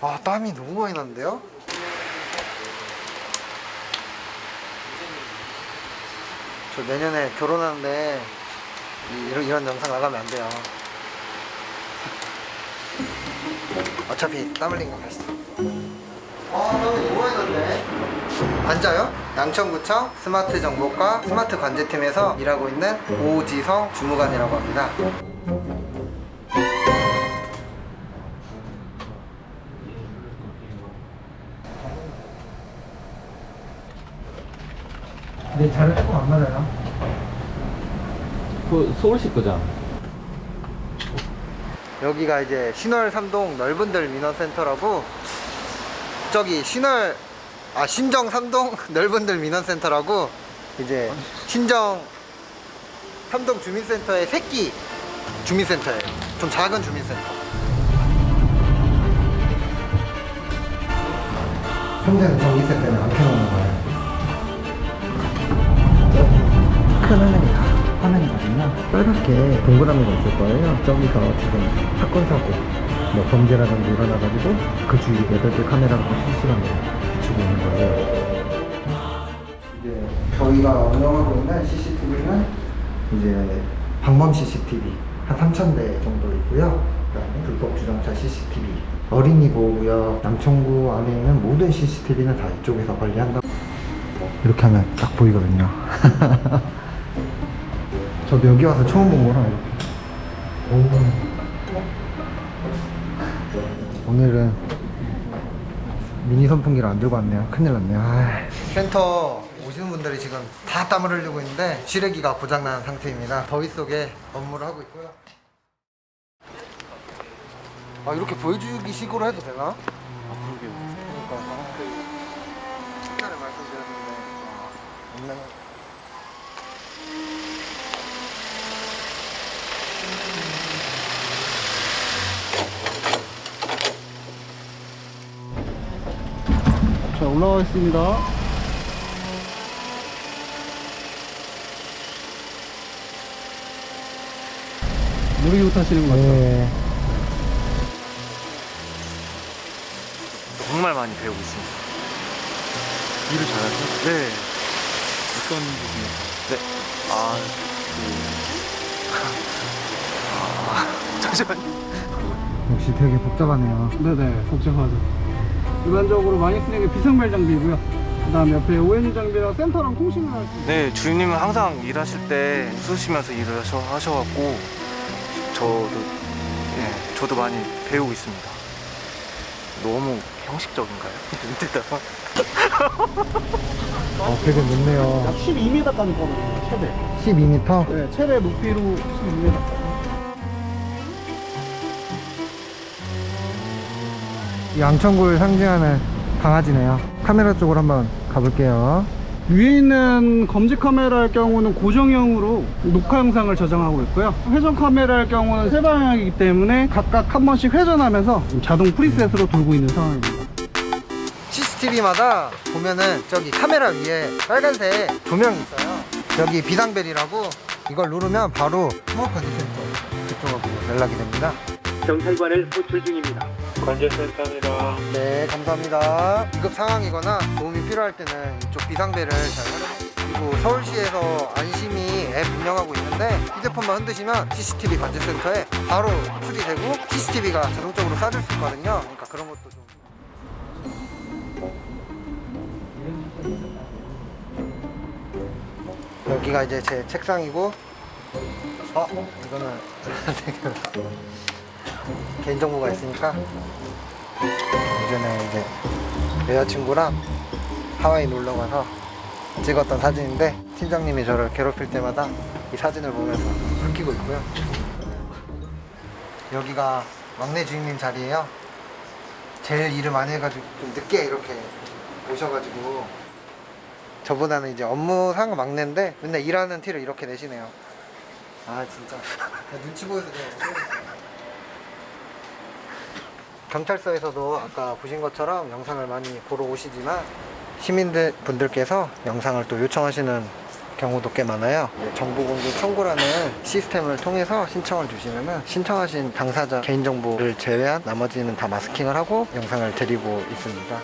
아 땀이 너무 많이 나는데요? 저 내년에 결혼하는데 이- 이런, 이런 영상 나가면 안 돼요 어차피 땀 흘린 거 가시죠 아 땀이 너무 많이 났네 앉아요? 양천구청 스마트 정보과 스마트 관제팀에서 일하고 있는 오지성 주무관이라고 합니다 네, 잘 조금 안 맞아요. 그 서울시 거잖아. 여기가 이제 신월 삼동 넓은들 민원센터라고 저기 신월 아 신정 삼동 넓은들 민원센터라고 이제 신정 삼동 주민센터의 새끼 주민센터예요. 좀 작은 주민센터. 평생 전기세 때문에 안 켜놓는 큰 화면이다. 화면이거든요. 빨갛게 동그라미가 있을 거예요. 저기서 지금 사건 사고, 뭐 범죄라든지 일어나가지고 그 주위 8개 카메라가 실시간으로 비추고 있는 거예요. 이제 저희가 운영하고 있는 CCTV는 이제 방범 CCTV 한 3,000대 정도 있고요. 그다음에 불법 주정차 CCTV, 어린이 보호구역, 남천구 안에 있는 모든 CCTV는 다 이쪽에서 관리한다. 이렇게 하면 딱 보이거든요. 저도 여기 와서 처음 본 거라 이렇게. 오. 오늘은 미니 선풍기를 안 들고 왔네요. 큰일 났네요. 아이. 센터 오시는 분들이 지금 다 땀을 흘리고 있는데 실외기가 고장난 상태입니다. 더위 속에 업무를 하고 있고요. 아 이렇게 보여주기 식으로 해도 되나? 아. 그러니까 그 식단을 말씀드렸는데 아, 없는 올라가겠습니다 놀이기구 타시는 것 같아요 네. 정말 많이 배우고 있습니다. 일을 잘하세요? 네. 어떤 부분이 네. 아, 그. 아, 잠시만요. 역시 되게 복잡하네요. 네네 복잡하죠 일반적으로 많이 쓰는 게 비상벨 장비고요 그 다음 옆에 ONU 장비랑 센터랑 통신을 할 수 있어요 네, 주임님은 항상 일하실 때 웃으시면서 일을 하셔, 하셔갖고, 저도, 예, 저도 많이 배우고 있습니다. 너무 형식적인가요? 눈대다가? 어, 되게 높네요. 약 12m까지 꺼거든요 최대 12m? 네 최대 높이로 12m 양천구를 상징하는 강아지네요. 카메라 쪽으로 한번 가볼게요. 위에 있는 검지 카메라의 경우는 고정형으로 녹화 영상을 저장하고 있고요 회전 카메라의 경우는 세 방향이기 때문에 각각 한 번씩 회전하면서 자동 프리셋으로 돌고 있는 상황입니다 CCTV마다 보면은 저기 카메라 위에 빨간색 조명이 있어요. 여기 비상벨이라고 이걸 누르면 바로 스모크 컨디센터 그쪽으로 연락이 됩니다. 경찰관을 호출 중입니다. 관제센터입니다. 네, 감사합니다. 긴급 상황이거나 도움이 필요할 때는 이쪽 비상벨을 잘 활용해. 그리고 서울시에서 안심이 앱 운영하고 있는데 휴대폰만 흔드시면 CCTV 관제센터에 바로 호출이 되고 CCTV가 자동적으로 쏴줄 수 있거든요. 그러니까 그런 것도 좀. 여기가 이제 제 책상이고, 어, 이거는 개인정보가 있으니까 예전에 이제 여자친구랑 하와이 놀러 가서 찍었던 사진인데 팀장님이 저를 괴롭힐 때마다 이 사진을 보면서 숨기고 있고요. 여기가 막내 주임님 자리예요. 제일 일을 많이 해가지고 좀 늦게 이렇게 오셔가지고 저보다는 이제 업무상 막내인데 맨날 일하는 티를 이렇게 내시네요. 아 진짜 눈치 보여서 못하겠어요. 경찰서에서도 아까 보신 것처럼 영상을 많이 보러 오시지만 시민들 분들께서 영상을 또 요청하시는 경우도 꽤 많아요. 네, 정보공개 청구라는 시스템을 통해서 신청을 주시면은 신청하신 당사자 개인정보를 제외한 나머지는 다 마스킹을 하고 영상을 드리고 있습니다.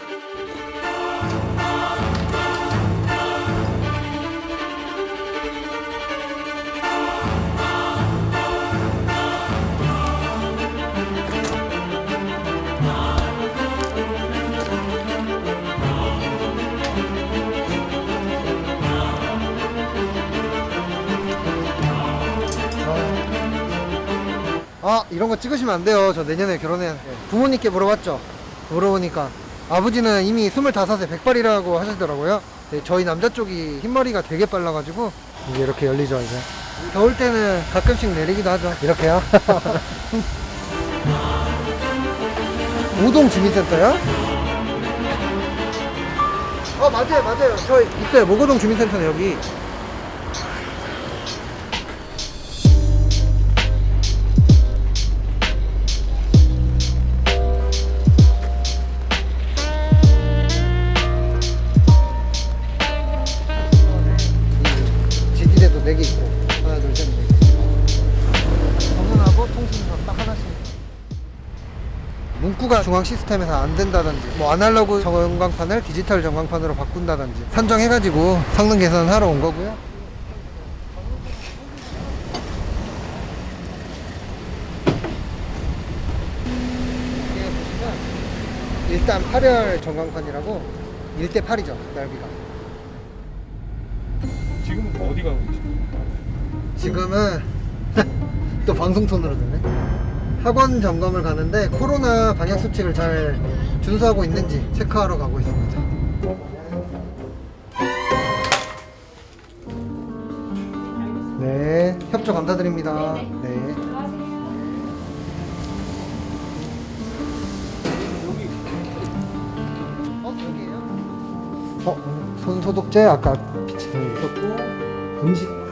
아 이런 거 찍으시면 안 돼요. 저 내년에 결혼해야 돼. 부모님께 물어봤죠. 물어보니까 아버지는 이미 25세 백발이라고 하시더라고요. 네, 저희 남자 쪽이 흰머리가 되게 빨라가지고 이게 이렇게 열리죠 이제. 더울 때는 가끔씩 내리기도 하죠. 이렇게요. 우동 주민센터요? 어 맞아요 맞아요. 저 있어요. 모고동 주민센터는 여기. 문구가 중앙 시스템에서 안 된다든지 뭐 아날로그 전광판을 디지털 전광판으로 바꾼다든지 산정해가지고 성능 개선하러 온 거고요 일단 8열 전광판이라고 1대 8이죠 넓이가 지금 어디 가고 계십니까? 지금은 또 방송 톤으로 되네. 학원 점검을 가는데 코로나 방역 수칙을 잘 준수하고 있는지 체크하러 가고 있습니다. 네, 협조 감사드립니다. 네. 어, 손 소독제 아까 비치는 있었고 음식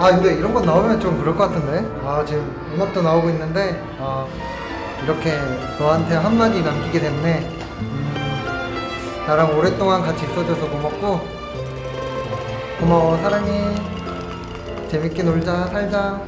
아 근데 이런 건 나오면 좀 그럴 것 같은데. 아 지금 음악도 나오고 있는데 아 이렇게 너한테 한마디 남기게 됐네. 음, 나랑 오랫동안 같이 있어줘서 고맙고 어, 고마워 사랑해. 재밌게 놀자 살자.